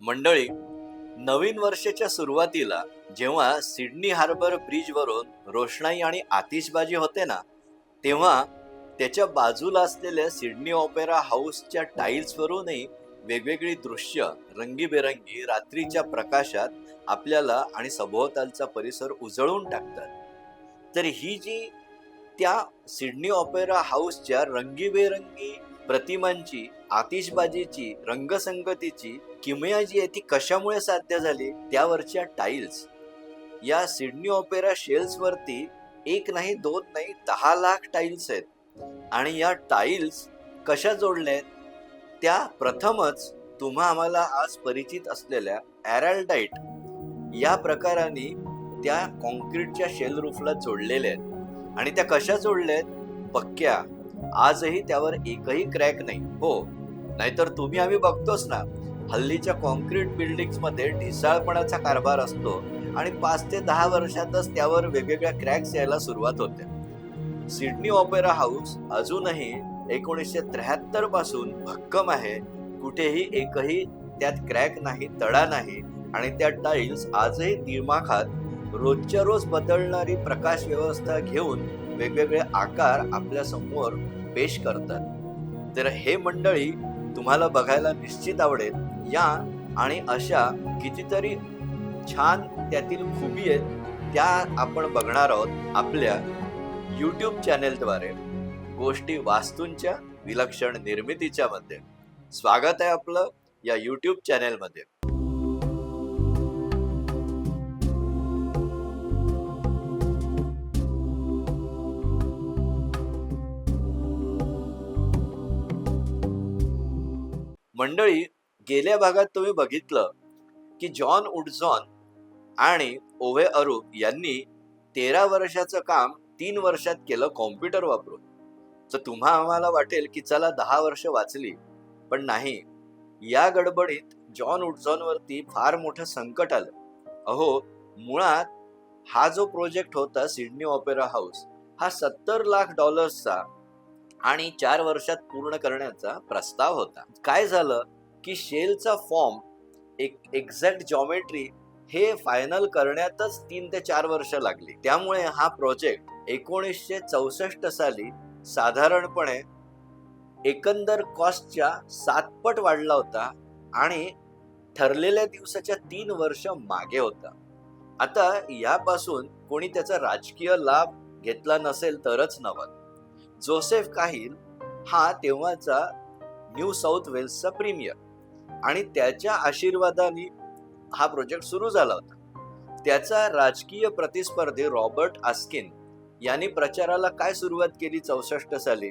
मंडळी नवीन वर्षाच्या सुरुवातीला जेव्हा सिडनी हार्बर ब्रिजवरून रोषणाई आणि आतिषबाजी होते ना तेव्हा त्याच्या बाजूला असलेल्या सिडनी ऑपेरा हाऊसच्या टाईल्सवरूनही वेगवेगळी दृश्य रंगीबेरंगी रात्रीच्या प्रकाशात आपल्याला आणि सभोवतालचा परिसर उजळून टाकतात. तर ही जी त्या सिडनी ऑपेरा हाऊसच्या रंगीबेरंगी प्रतिमांची आतिषबाजीची रंगसंगतीची किमया जी आहे ती कशामुळे साध्य झाली? त्यावरच्या टाईल्स या सिडनी ऑपेरा शेल्सवरती एक नाही दोन नाही दहा लाख टाईल्स आहेत. आणि या टाईल्स कशा जोडल्या आहेत? त्या प्रथमच तुम्हा आम्हाला आज परिचित असलेल्या ॲरॅल्डाईट या प्रकाराने त्या कॉन्क्रीटच्या शेल रूफला जोडलेल्या आहेत. आणि त्या कशा जोडल्या आहेत? पक्क्या. आजही त्यावर एकही क्रॅक नाही. हो नाहीतर तुम्ही आम्ही बघतोच ना. हल्लीच्या कॉन्क्रीट बिल्डिंग्समध्ये ढिसाळपणाचा कारभार असतो आणि पाच ते दहा वर्षातच त्यावर वेगवेगळ्या क्रॅक्स यायला सुरुवात होते. सिडनी ऑपेरा हाऊस अजूनही एकोणीसशे त्र्याहत्तरपासून भक्कम आहे. कुठेही एकही त्यात क्रॅक नाही तडा नाही आणि त्या टाईल्स आजही दिमाखात रोजच्या रोज बदलणारी प्रकाश व्यवस्था घेऊन वेगवेगळे आकार आपल्यासमोर पेश करतात. तर हे मंडळी तुम्हाला बघायला निश्चित आवडेल या आणि अशा कितीतरी छान त्यातील खुबी आहेत त्या आपण बघणार आहोत आपल्या यूट्यूब चॅनेलद्वारे गोष्टी वास्तूंच्या विलक्षण निर्मितीच्या मध्ये. स्वागत आहे आपलं या यूट्यूब चॅनेलमध्ये मंडळी गेल्या भागात तुम्ही बघितलं की जॉन उडझॉन आणि ओवे अरूप यांनी तेरा वर्षाचं काम तीन वर्षात केलं कॉम्प्युटर वापरून. तर तुम्हा आम्हाला वाटेल की चला दहा वर्ष वाचली. पण नाही या गडबडीत जॉन उडझॉन वरती फार मोठं संकट आलं. अहो मुळात हा जो प्रोजेक्ट होता सिडनी ऑपेरा हाऊस हा सत्तर लाख डॉलर्सचा आणि चार वर्षात पूर्ण करण्याचा प्रस्ताव होता. काय झालं की शेलचा फॉर्म एक एक्झॅक्ट जॉमेट्री हे फायनल करण्यातच तीन ते चार वर्ष लागली. त्यामुळे हा प्रोजेक्ट एकोणीसशे चौसष्ट साली साधारणपणे एकंदर कॉस्टच्या सातपट वाढला होता आणि ठरलेल्या दिवसाच्या तीन वर्ष मागे होता. आता यापासून कोणी त्याचा राजकीय लाभ घेतला नसेल तरच नवत जोसेफ काहिल हा तेव्हाचा न्यू साऊथ वेल्सचा प्रीमियर. आणि त्याच्या आशीर्वादाने हा प्रोजेक्ट सुरू झाला होता. त्याचा राजकीय प्रतिस्पर्धी रॉबर्ट आस्किन यांनी प्रचाराला काय सुरुवात केली चौसष्ट साली?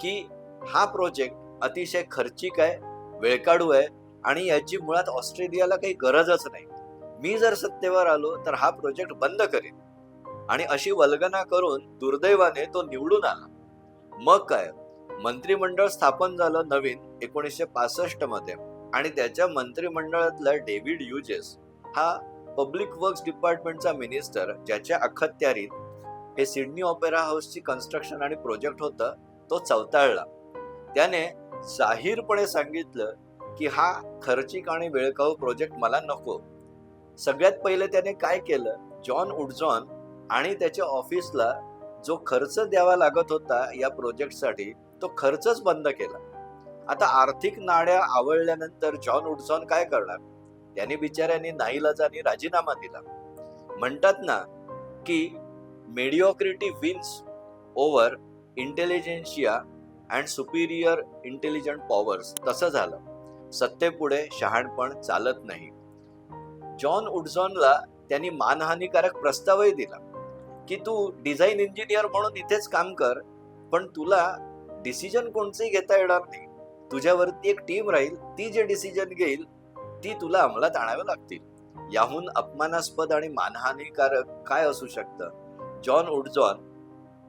की हा प्रोजेक्ट अतिशय खर्चिक आहे वेळकाडू आहे आणि याची मुळात ऑस्ट्रेलियाला काही गरजच नाही. मी जर सत्तेवर आलो तर हा प्रोजेक्ट बंद करेन. आणि अशी वल्गना करून दुर्दैवाने तो निवडून आला. मग काय? मंत्रिमंडळ स्थापन झालं नवीन एकोणीसशे पासष्टमध्ये आणि त्याच्या मंत्रिमंडळातला डेव्हिड युजेस हा पब्लिक वर्क्स डिपार्टमेंटचा मिनिस्टर ज्याच्या अखत्यारीत हे सिडनी ऑपेरा हाऊसची कन्स्ट्रक्शन आणि प्रोजेक्ट होतं तो चवताळला. त्याने जाहीरपणे सांगितलं की हा खर्चिक आणि वेळखाऊ प्रोजेक्ट मला नको. सगळ्यात पहिले त्याने काय केलं? जॉन उडजॉन आणि त्याच्या ऑफिसला जो खर्च द्यावा लागत होता या प्रोजेक्टसाठी तो खर्चच बंद केला. आता आर्थिक नाड्या आवळल्यानंतर जॉन उडसॉन काय करणार? त्याने बिचाऱ्यांनी नाईलाजाने राजीनामा दिला. म्हणतात ना की mediocrity wins over intelligentsia and superior intelligent powers. तसं झालं. सत्तेपुढे शहाणपण चालत नाही. जॉन उडझॉनला त्यांनी मानहानिकारक प्रस्तावही दिला. की तू डिझाईन इंजिनियर म्हणून इथेच काम कर पण तुला डिसिजन कोणचंही घेता येणार नाही. तुझ्यावरती एक टीम राहील ती जे डिसिजन घेईल ती तुला अंमलात आणावी लागतील. याहून अपमानास्पद आणि मानहानीकारक काय असू शकतं? जॉन उडजॉन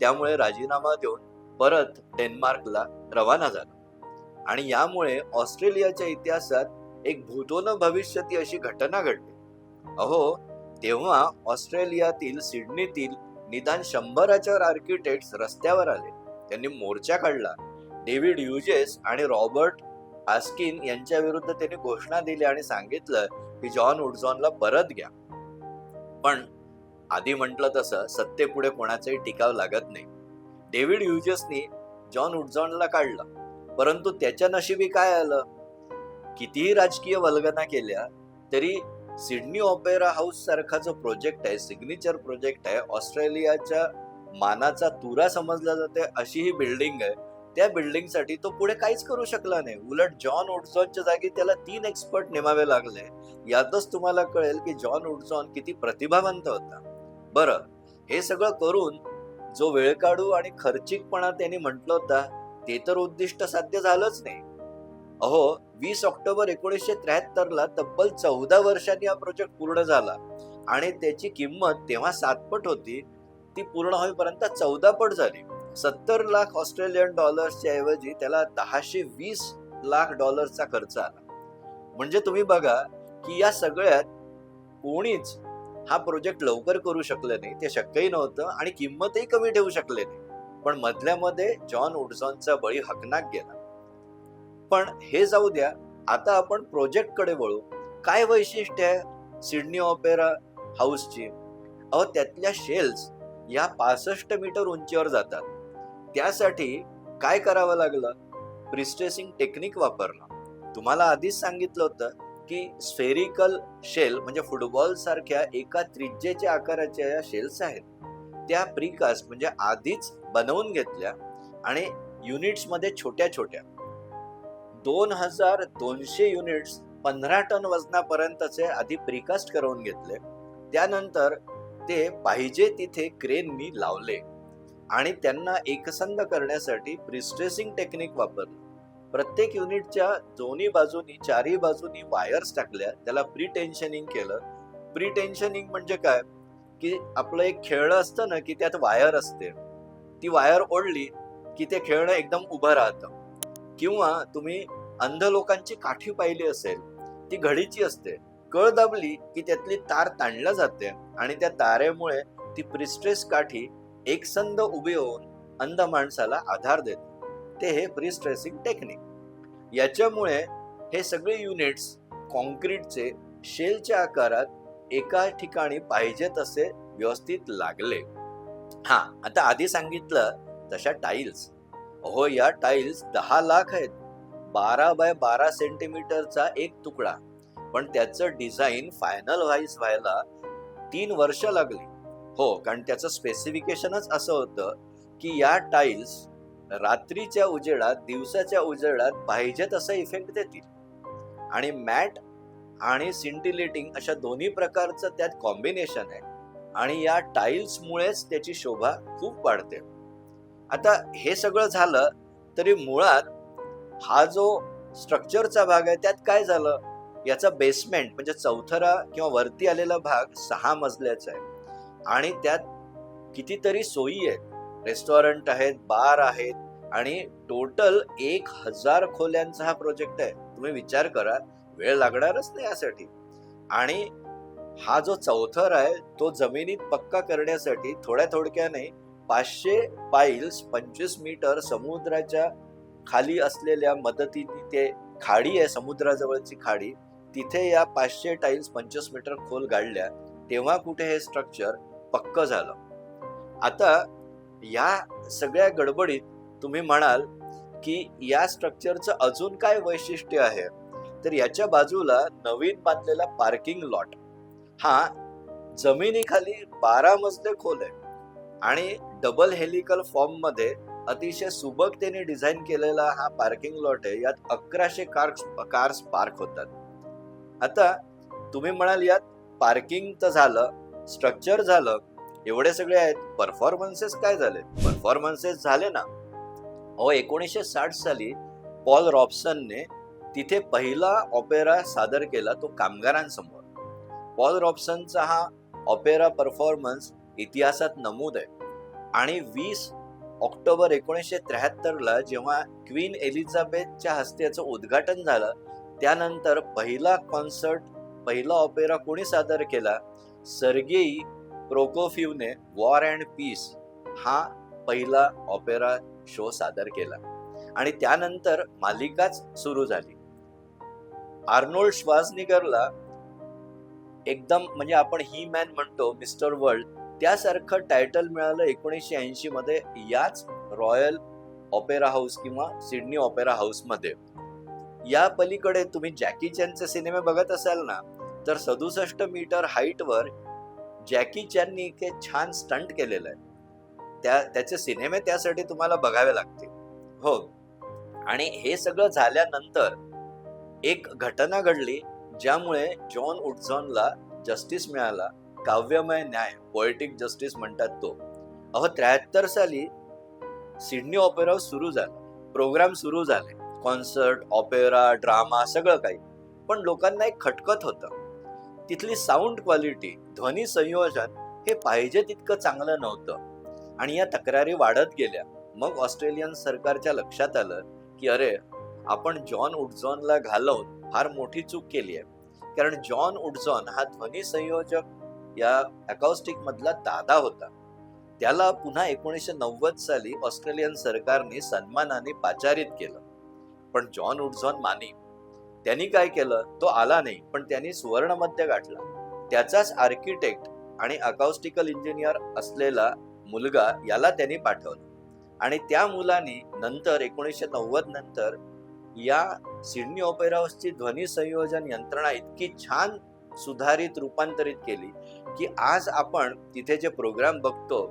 त्यामुळे राजीनामा देऊन परत डेन्मार्कला रवाना झाला. आणि यामुळे ऑस्ट्रेलियाच्या इतिहासात एक भूतोन भविष्यती अशी घटना घडली. अहो तेव्हा ऑस्ट्रेलियातील सिडनीतील निदान शंभराच्या आर्किटेक्ट रस्त्यावर आले. त्यांनी मोर्चा काढला. डेव्हिड युजेस आणि रॉबर्ट आस्किन यांच्या विरुद्ध त्यांनी घोषणा दिली आणि सांगितलं की जॉन उडझॉनला परत घ्या. पण आधी म्हटलं तसं सत्तेपुढे कोणाचाही टिकाव लागत नाही. डेव्हिड युजेसनी जॉन उडझॉनला काढलं. परंतु त्याच्या नशिबी काय आलं? कितीही राजकीय वल्गना केल्या तरी सिडनी ऑपेरा हाऊस सारखा जो प्रोजेक्ट आहे सिग्नेचर प्रोजेक्ट आहे ऑस्ट्रेलियाच्या मानाचा तुरा समजला जाते अशी ही बिल्डिंग आहे. त्या बिल्डिंगसाठी तो पुढे काहीच करू शकला नाही. उलट जॉन उडझॉनच्या जागी त्याला तीन एक्सपर्ट नेमावे लागले. यातच तुम्हाला कळेल की जॉन उडझॉन किती प्रतिभावंत होता. बरं हे सगळं करून जो वेळ काढू आणि खर्चिकपणा त्यांनी म्हटलं होता ते तर उद्दिष्ट साध्य झालंच नाही. अहो वीस ऑक्टोबर एकोणीसशे त्र्याहत्तर ला तब्बल चौदा वर्षांनी हा प्रोजेक्ट पूर्ण झाला. आणि त्याची किंमत तेव्हा सातपट होती ती पूर्ण होईपर्यंत चौदा पट झाली. सत्तर लाख ऑस्ट्रेलियन डॉलर्सच्या ऐवजी त्याला दहाशे वीस लाख डॉलर्सचा खर्च आला. म्हणजे तुम्ही बघा की या सगळ्यात कोणीच हा प्रोजेक्ट लवकर करू शकले नाही ते शक्यही नव्हतं आणि किंमतही कमी ठेवू शकले नाही. पण मधल्यामध्ये जॉन उडझॉनचा बळी हकनाक गेला. पण हे जाऊ द्या आता आपण प्रोजेक्टकडे वळू. काय वैशिष्ट्य आहे सिडनी ऑपेरा हाऊसची? अहो त्यातल्या शेल्स या पासष्ट मीटर उंचीवर जातात. त्यासाठी काय करावं लागलं? प्रिस्ट्रेसिंग टेक्निक वापरणं तुम्हाला आधीच सांगितलं होतं की स्फेरिकल शेल म्हणजे फुटबॉल सारख्या एका त्रिज्येच्या आकाराच्या या शेल्स आहेत. त्या प्रिकास्ट म्हणजे आधीच बनवून घेतल्या आणि युनिट्समध्ये छोट्या छोट्या दोन हजार दोनशे युनिट्स पंधरा टन वजनापर्यंतचे आधी प्रिकास्ट करून घेतले. त्यानंतर ते पाहिजे तिथे क्रेननी लावले. आणि त्यांना एकसंध करण्यासाठी प्रिस्ट्रेसिंग टेक्निक वापरलं. प्रत्येक युनिटच्या दोन्ही बाजूनी चारही बाजूनी वायर्स टाकल्या. त्याला प्री टेन्शनिंग केलं. प्री टेन्शनिंग म्हणजे काय? की आपलं एक खेळ असतं ना की त्यात वायर असते. ती वायर ओढली की ते खेळणं एकदम उभं राहतं. किंवा तुम्ही अंध लोकांची काठी पाहिली असेल ती घडीची असते. कळ दाबली की त्यातली तार ताणला जाते आणि त्या तारेमुळे ती प्रिस्ट्रेस काठी एकसंध उभी होऊन अंध माणसाला आधार देते. ते हे प्रिस्ट्रेसिंग टेक्निक याच्यामुळे हे सगळे युनिट्स कॉन्क्रीटचे शेलच्या आकारात एका ठिकाणी पाहिजे तसे व्यवस्थित लागले. हा आता आधी सांगितलं तशा टाईल्स हो या टाईल्स दहा लाख आहेत. बारा बाय बारा सेंटीमीटरचा एक तुकडा. पण त्याचं डिझाईन फायनल व्हाईस व्हायला तीन वर्ष लागली. हो कारण त्याचं स्पेसिफिकेशनच असं होतं की या टाईल्स रात्रीच्या उजेडात दिवसाच्या उजेडात पाहिजे तसा इफेक्ट देतील. आणि मॅट आणि सिंटिलेटिंग अशा दोन्ही प्रकारचं त्यात कॉम्बिनेशन आहे. आणि या टाईल्समुळेच त्याची शोभा खूप वाढते. आता हे सगळं झालं तरी मुळात हा जो स्ट्रक्चरचा भाग आहे त्यात काय झालं? याचा बेसमेंट म्हणजे चौथरा किंवा वरती आलेला भाग सहा मजल्याचा आहे. आणि त्यात कितीतरी सोयी आहेत. रेस्टॉरंट आहेत बार आहेत आणि टोटल एक हजार खोल्यांचा हा प्रोजेक्ट आहे. तुम्ही विचार करा वेळ लागणारच नाही यासाठी. आणि हा जो चौथर आहे तो जमिनीत पक्का करण्यासाठी थोड्या थोडक्याने पाचशे पाईल्स पंचवीस मीटर समुद्राच्या खाली असलेल्या मदतीने ते खाडी आहे समुद्राजवळची खाडी. तिथे या पाचशे टाईल्स पंचवीस मीटर खोल गाडल्या. तेव्हा कुठे हे स्ट्रक्चर पक्क झालं? आता या सगळ्या गडबडीत तुम्ही म्हणाल की या स्ट्रक्चरचं अजून काय वैशिष्ट्य आहे? तर याच्या बाजूला नवीन बांधलेला पार्किंग लॉट हा जमिनीखाली बारा मजले खोल आहे. आणि डबल हेलिकल फॉर्ममध्ये अतिशय सुबकतेने डिझाईन केलेला हा पार्किंग लॉट आहे. यात अकराशे कार्स कार्स पार्क होतात. आता तुम्ही म्हणाल यात पार्किंग तर झालं स्ट्रक्चर झालं एवढे सगळे आहेत. परफॉर्मन्सेस काय झाले परफॉर्मन्सेस झाले ना. अहो एकोणीसशे साठ साली पॉल रॉबसनने तिथे पहिला ऑपेरा सादर केला तो कामगारांसमोर. पॉल रॉबसनचा हा ऑपेरा परफॉर्मन्स इतिहासात नमूद आहे. आणि वीस ऑक्टोबर एकोणीसशे त्र्याहत्तरला जेव्हा क्वीन एलिझाबेथच्या हस्ते याचं उद्घाटन झालं त्यानंतर पहिला कॉन्सर्ट पहिला ऑपेरा कोणी सादर केला? सर्गेई प्रोकोफिवने वॉर अँड पीस हा पहिला ऑपेरा शो सादर केला. आणि त्यानंतर मालिकाच सुरू झाली. आर्नोल्ड श्वासनिगरला एकदम म्हणजे आपण ही मॅन म्हणतो मिस्टर वर्ल्ड त्यासारखं टायटल मिळालं एकोणीसशे ऐंशी मध्ये याच रॉयल ऑपेरा हाऊस किंवा सिडनी ऑपेरा हाऊसमध्ये. या पलीकडे तुम्ही जॅकी चॅनचे सिनेमे बघत असाल ना तर सदुसष्ट मीटर हाईटवर जॅकी चॅननी एक छान स्टंट केलेलं आहे. त्या त्याचे सिनेमे त्यासाठी तुम्हाला बघावे लागतील. हो. आणि हे सगळं झाल्यानंतर एक घटना घडली ज्यामुळे जॉन उडझॉनला जस्टिस मिळाला. काव्यमय न्याय पोएटिक जस्टिस म्हणतात तो. अहो त्र्याहत्तर साली सिडनी ऑपेरा सुरू झाला. प्रोग्राम सुरू झाले. कॉन्सर्ट ऑपेरा ड्रामा सगळं काही. पण लोकांना एक खटकत होतं. तिथली साऊंड क्वालिटी ध्वनी संयोजन हे पाहिजे तितकं चांगलं नव्हतं. आणि या तक्रारी वाढत गेल्या. मग ऑस्ट्रेलियन सरकारच्या लक्षात आलं की अरे आपण जॉन उडझॉनला घालवून फार मोठी चूक केली आहे. कारण जॉन उडझॉन हा ध्वनी संयोजक या अकॉस्टिक मधला दादा होता. त्याला पुन्हा एकोणीसशे नव्वद साली ऑस्ट्रेलियन सरकारने सन्मानाने पाचारित केलं. पण जॉन उडझॉन माने त्यांनी काय केलं? तो आला नाही पण त्यांनी सुवर्णमध्य गाठला. त्याचाच आर्किटेक्ट आणि अकाउस्टिकल इंजिनियर असलेला मुलगा याला त्यांनी पाठवलं. आणि त्या मुलाने नंतर एकोणीसशे नव्वद नंतर या सिडनी ऑपेरा हाऊसची ध्वनी संयोजन यंत्रणा इतकी छान सुधारित रूपांतरित केली की आज आपण तिथे जे प्रोग्राम बघतो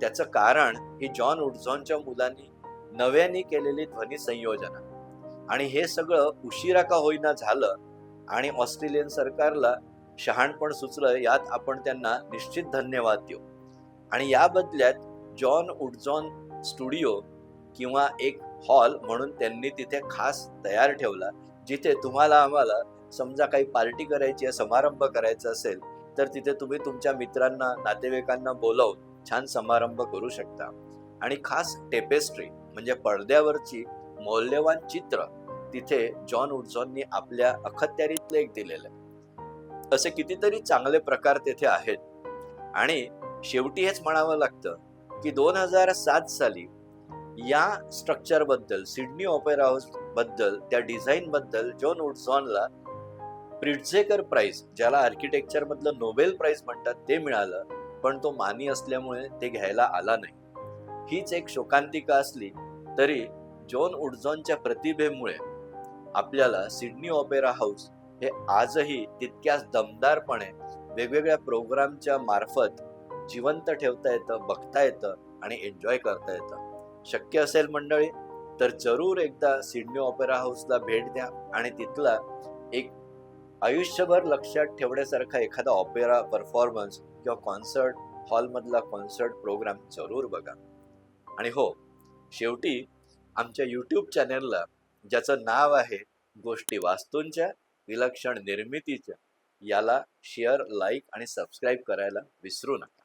त्याचं कारण ही जॉन उडझॉनच्या मुलांनी नव्याने केलेली ध्वनी संयोजना. आणि हे सगळं उशिरा का होईना झालं आणि ऑस्ट्रेलियन सरकारला शहाणपण सुचलं यात आपण त्यांना निश्चित धन्यवाद देऊ. आणि या बदल्यात जॉन उडझॉन स्टुडिओ किंवा एक हॉल म्हणून त्यांनी तिथे खास तयार ठेवला जिथे तुम्हाला आम्हाला समजा काही पार्टी करायची आहे समारंभ करायचा असेल तर तिथे तुम्ही तुमच्या मित्रांना नातेवाईकांना बोलावून छान समारंभ करू शकता. आणि खास टेपेस्ट्री म्हणजे पडद्यावरची मौल्यवान चित्र तिथे जॉन उडझॉननी आपल्या अखत्यारीतलं एक दिलेलं आहे. असे कितीतरी चांगले प्रकार तेथे आहेत. आणि शेवटी हेच म्हणावं लागतं की दोन हजार सात साली या स्ट्रक्चरबद्दल सिडनी ऑपेरा हाऊसबद्दल त्या डिझाईन बद्दल जॉन उडझॉनला प्रिट्झेकर प्राईज ज्याला आर्किटेक्चरमधलं नोबेल प्राईज म्हणतात ते मिळालं पण तो मानी असल्यामुळे ते घ्यायला आला नाही. हीच एक शोकांतिका असली तरी जॉन उडझॉनच्या प्रतिभेमुळे आपल्याला सिडनी ऑपेरा हाऊस हे आजही तितक्याच दमदारपणे वेगवेगळ्या प्रोग्रामच्या मार्फत जिवंत ठेवता येतं बघता येतं आणि एन्जॉय करता येतं. शक्य असेल मंडळी तर जरूर एकदा सिडनी ऑपेरा हाऊसला भेट द्या आणि तिथला एक आयुष्यभर लक्षात ठेवण्यासारखा एखादा ऑपेरा परफॉर्मन्स किंवा कॉन्सर्ट हॉलमधला कॉन्सर्ट प्रोग्राम जरूर बघा. आणि हो शेवटी आमच्या यूट्यूब चॅनलला ज्याचं नाव आहे गोष्टी वास्तूंच्या विलक्षण निर्मितीच्या याला शेअर लाईक आणि सबस्क्राईब करायला विसरू नका.